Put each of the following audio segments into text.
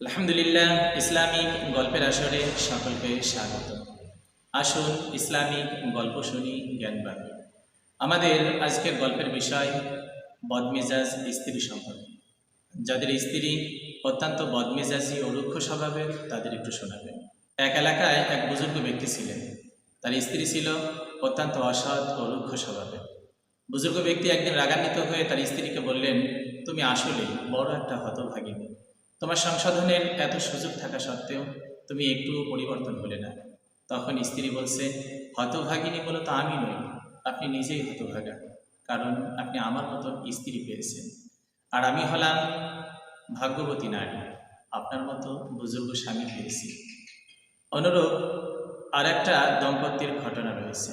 আলহামদুলিল্লাহ, ইসলামিক গল্পের আসরে সকলকে স্বাগত। আসুন ইসলামিক গল্প শুনি, জ্ঞান পাবে আমাদের আজকের গল্পের বিষয় বদমেজাজ স্ত্রী সম্পর্কে। যাদের স্ত্রী অত্যন্ত বদমেজাজি ও রুক্ষ স্বভাবের, তাদের একটু শোনাবে। এক এলাকায় এক বুজুর্গ ব্যক্তি ছিলেন। তার স্ত্রী ছিল অত্যন্ত অসৎ ও রুক্ষ স্বভাবের। বুজুর্গ ব্যক্তি একদিন রাগান্বিত হয়ে তার স্ত্রীকে বললেন, তুমি আসলেই বড় একটা হতভাগিনী। তোমার সংশোধনের এত সুযোগ থাকা সত্ত্বেও তুমি একটুও পরিবর্তন হলে না। তখন স্ত্রী বলছে, হতভাগিনী মূলত আমি নই। আপনি নিজেই হতভাগা, কারণ আপনি আমার মতো স্ত্রী পেয়েছেন। আর আমি হলাম ভাগ্যবতী নারী। আপনার মতো বুজুর্গ স্বামী পেয়েছি। অনুরূপ আর একটা দম্পতির ঘটনা রয়েছে।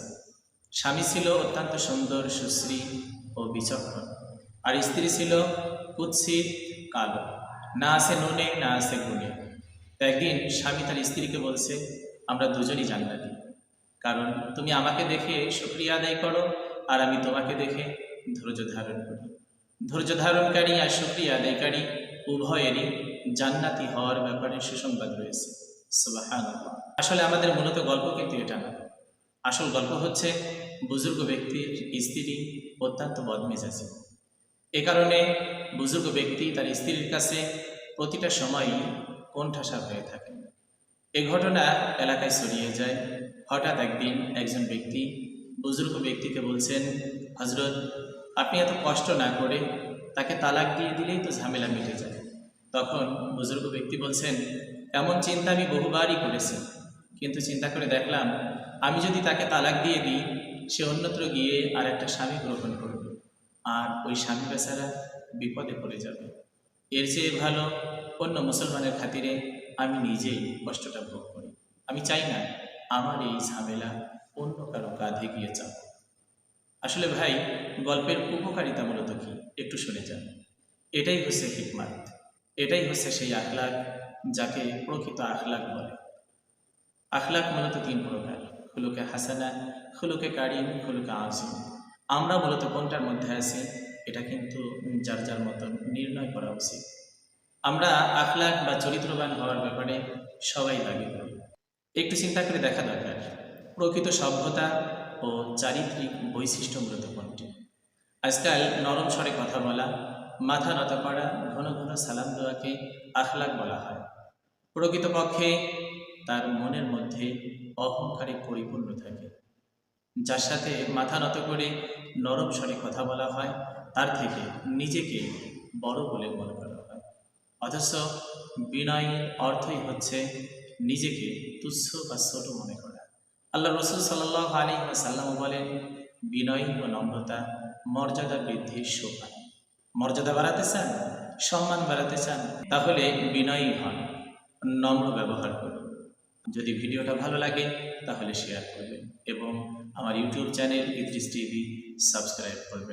স্বামী ছিল অত্যন্ত সুন্দর, সুশ্রী ও বিচক্ষণ। আর স্ত্রী ছিল কুৎসিত, কালো। না আছে নুনে, না আছে গুণে। তো একদিন স্বামী তার স্ত্রীকে বলছে, আমরা দুজনই জান্নাতি। কারণ তুমি আমাকে দেখে শুক্রিয়া আদায় করো, আর আমি তোমাকে দেখে ধৈর্য ধারণ করি। ধৈর্য ধারণকারী আর শুক্রিয়া আদায়কারী উভয়েরই জান্নাতি হওয়ার ব্যাপারে সুসংবাদ রয়েছে। সুবহানাল্লাহ। আসলে আমাদের মূলত গল্প কিন্তু এটা না। আসল গল্প হচ্ছে, বুজুর্গ ব্যক্তির স্ত্রী অত্যন্ত বদমেজাজি। এ কারণে বুজুর্গ ব্যক্তি তার স্ত্রীর কাছে প্রতিটা সময়ই কোণঠাসা হয়ে থাকে। এ ঘটনা এলাকায় ছড়িয়ে যায়। হঠাৎ একদিন একজন ব্যক্তি বুজুর্গ ব্যক্তিকে বলছেন হজরত আপনি এত কষ্ট না করে তাকে তালাক দিয়ে দিলেই তো ঝামেলা মিটে যায়। তখন বুজুর্গ ব্যক্তি বলছেন, এমন চিন্তা আমি বহুবারই করেছি, কিন্তু চিন্তা করে দেখলাম, আমি যদি তাকে তালাক দিয়ে দিই, সে অন্যত্র গিয়ে আর একটা স্বামী গ্রহণ করবে। আর ওই স্বামী বেচারা বিপদে পড়ে যাবে। এর চেয়ে ভালো অন্য মুসলমানের খাতিরে আমি নিজেই কষ্টটা ভোগ করি। আমি চাই না আমার এই ঝামেলা অন্য কারও কাঁধে গিয়ে চাপ আসলে ভাই, গল্পের উপকারিতা মূলত কি? একটু শুনে যান। এটাই হচ্ছে হিকমাত। এটাই হচ্ছে সেই আখলাক যাকে প্রকৃত আখলাক বলে। আখলাক মূলত তিন প্রকার, খুলুকে হাসানা, খুলুকে কারিম, খুলুকে আজিম। আমরা মূলত কোনটার মধ্যে আছি, এটা কিন্তু যার যার মতন নির্ণয় করা উচিত। আমরা আখলাক বা চরিত্রবান হওয়ার ব্যাপারে সবাই করি। একটু চিন্তা করে দেখা দরকার, প্রকৃত সভ্যতা ও চারিত্রিক বৈশিষ্ট্য মূলত কোনটি? আজকাল নরম স্বরে কথা বলা, মাথা নত করা, ঘন ঘন সালাম দেওয়াকে আখলাক বলা হয়। প্রকৃতপক্ষে তার মনের মধ্যে অহংকারে পরিপূর্ণ থাকে। যার সাথে মাথা নত করে নরম স্বরে কথা বলা হয়, তার থেকে নিজেকে বড় বলে মনে করা হয়। অথচ বিনয়ের অর্থই হচ্ছে নিজেকে তুচ্ছ বা ছোট মনে করা। আল্লাহ রসুল সাল্লাহ আলী সাল্লাম বলেন, বিনয় ও নম্রতা মর্যাদা বৃদ্ধির সোপান মর্যাদা বাড়াতে চান, সম্মান বাড়াতে চান, তাহলে বিনয়ী হন। নম্র ব্যবহার করুন। যদি ভিডিওটা ভালো লাগে, তাহলে শেয়ার করবেন এবং हमारे YouTube channel T TV subscribe कर